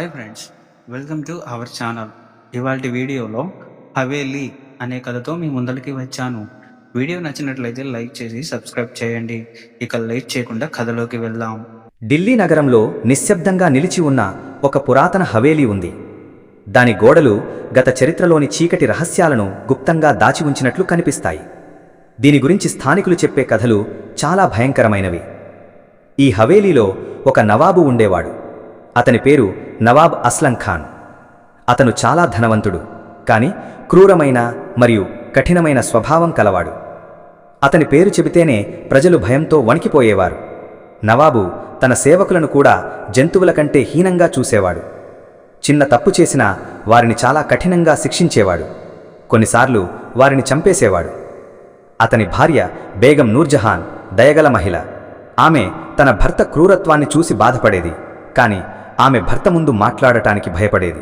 Hi friends welcome to our channel. ఇవాళ వీడియోలో హవేలీ అనే కథతో మీ ముందరికి వచ్చాను. వీడియో నచ్చినట్లయితే లైక్ చేసి సబ్స్క్రైబ్ చేయండి. ఇక లైక్ చేయకుండా కథలోకి వెళ్దాం. ఢిల్లీ నగరంలో నిశ్శబ్దంగా నిలిచి ఉన్న ఒక పురాతన హవేలీ ఉంది. దాని గోడలు గత చరిత్రలోని చీకటి రహస్యాలను గుప్తంగా దాచి ఉంచినట్లు కనిపిస్తాయి. దీని గురించి స్థానికులు చెప్పే కథలు చాలా భయంకరమైనవి. ఈ హవేలీలో ఒక నవాబు ఉండేవాడు. అతని పేరు నవాబ్ అస్లం ఖాన్. అతను చాలా ధనవంతుడు కాని క్రూరమైన మరియు కఠినమైన స్వభావం కలవాడు. అతని పేరు చెబితేనే ప్రజలు భయంతో వణికిపోయేవారు. నవాబు తన సేవకులను కూడా జంతువుల కంటే హీనంగా చూసేవాడు. చిన్న తప్పు చేసినా వారిని చాలా కఠినంగా శిక్షించేవాడు. కొన్నిసార్లు వారిని చంపేసేవాడు. అతని భార్య బేగం నూర్జహాన్ దయగల మహిళ. ఆమె తన భర్త క్రూరత్వాన్ని చూసి బాధపడేది కాని ఆమె భర్త ముందు మాట్లాడటానికి భయపడేది.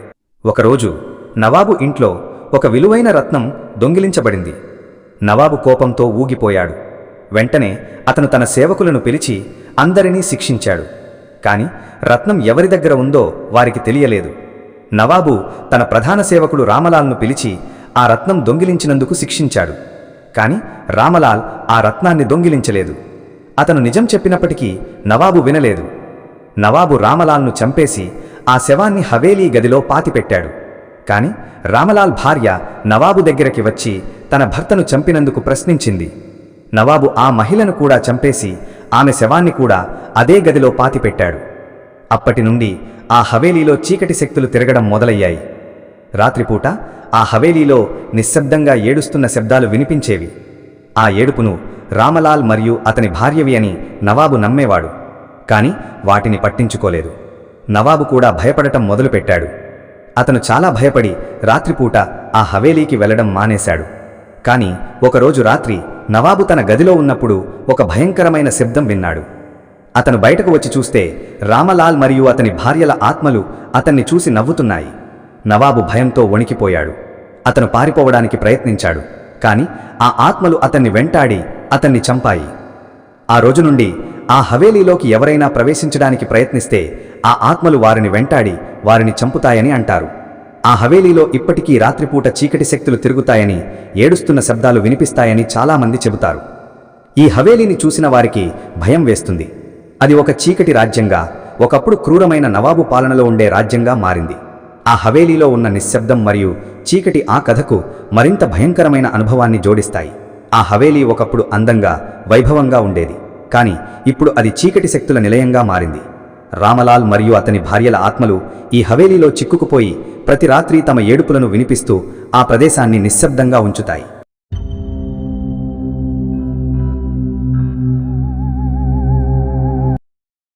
ఒకరోజు నవాబు ఇంట్లో ఒక విలువైన రత్నం దొంగిలించబడింది. నవాబు కోపంతో ఊగిపోయాడు. వెంటనే అతను తన సేవకులను పిలిచి అందరినీ శిక్షించాడు. కాని రత్నం ఎవరి దగ్గర ఉందో వారికి తెలియలేదు. నవాబు తన ప్రధాన సేవకుడు రామలాల్ను పిలిచి ఆ రత్నం దొంగిలించినందుకు శిక్షించాడు. కాని రామలాల్ ఆ రత్నాన్ని దొంగిలించలేదు. అతను నిజం చెప్పినప్పటికీ నవాబు వినలేదు. నవాబు రామలాల్ను చంపేసి ఆ శవాన్ని హవేలీ గదిలో పాతిపెట్టాడు. కాని రామలాల్ భార్య నవాబు దగ్గరికి వచ్చి తన భర్తను చంపినందుకు ప్రశ్నించింది. నవాబు ఆ మహిళను కూడా చంపేసి ఆమె శవాన్ని కూడా అదే గదిలో పాతిపెట్టాడు. అప్పటి నుండి ఆ హవేలీలో చీకటి శక్తులు తిరగడం మొదలయ్యాయి. రాత్రిపూట ఆ హవేలీలో నిశ్శబ్దంగా ఏడుస్తున్న శబ్దాలు వినిపించేవి. ఆ ఏడుపును రామలాల్ మరియు అతని భార్యవి అని నవాబు నమ్మేవాడు. కాని వాటిని పట్టించుకోలేదు. నవాబు కూడా భయపడటం మొదలుపెట్టాడు. అతను చాలా భయపడి రాత్రిపూట ఆ హవేలీకి వెళ్ళడం మానేశాడు. కాని ఒకరోజు రాత్రి నవాబు తన గదిలో ఉన్నప్పుడు ఒక భయంకరమైన శబ్దం విన్నాడు. అతను బయటకు వచ్చి చూస్తే రామలాల్ మరియు అతని భార్యల ఆత్మలు అతన్ని చూసి నవ్వుతున్నాయి. నవాబు భయంతో వణికిపోయాడు. అతను పారిపోవడానికి ప్రయత్నించాడు. కాని ఆ ఆత్మలు అతన్ని వెంటాడి అతన్ని చంపాయి. ఆ రోజు నుండి ఆ హవేలీలోకి ఎవరైనా ప్రవేశించడానికి ప్రయత్నిస్తే ఆ ఆత్మలు వారిని వెంటాడి వారిని చంపుతాయని అంటారు. ఆ హవేలీలో ఇప్పటికీ రాత్రిపూట చీకటి శక్తులు తిరుగుతాయని ఏడుస్తున్న శబ్దాలు వినిపిస్తాయని చాలామంది చెబుతారు. ఈ హవేలీని చూసిన వారికి భయం వేస్తుంది. అది ఒక చీకటి రాజ్యంగా ఒకప్పుడు క్రూరమైన నవాబు పాలనలో ఉండే రాజ్యంగా మారింది. ఆ హవేలీలో ఉన్న నిశ్శబ్దం మరియు చీకటి ఆ కథకు మరింత భయంకరమైన అనుభవాన్ని జోడిస్తాయి. ఆ హవేలీ ఒకప్పుడు అందంగా వైభవంగా ఉండేది. కానీ ఇప్పుడు అది చీకటి శక్తుల నిలయంగా మారింది. రామలాల్ మరియు అతని భార్యల ఆత్మలు ఈ హవేలీలో చిక్కుకుపోయి ప్రతి రాత్రి తమ ఏడుపులను వినిపిస్తూ ఆ ప్రదేశాన్ని నిశ్శబ్దంగా ఉంచుతాయి.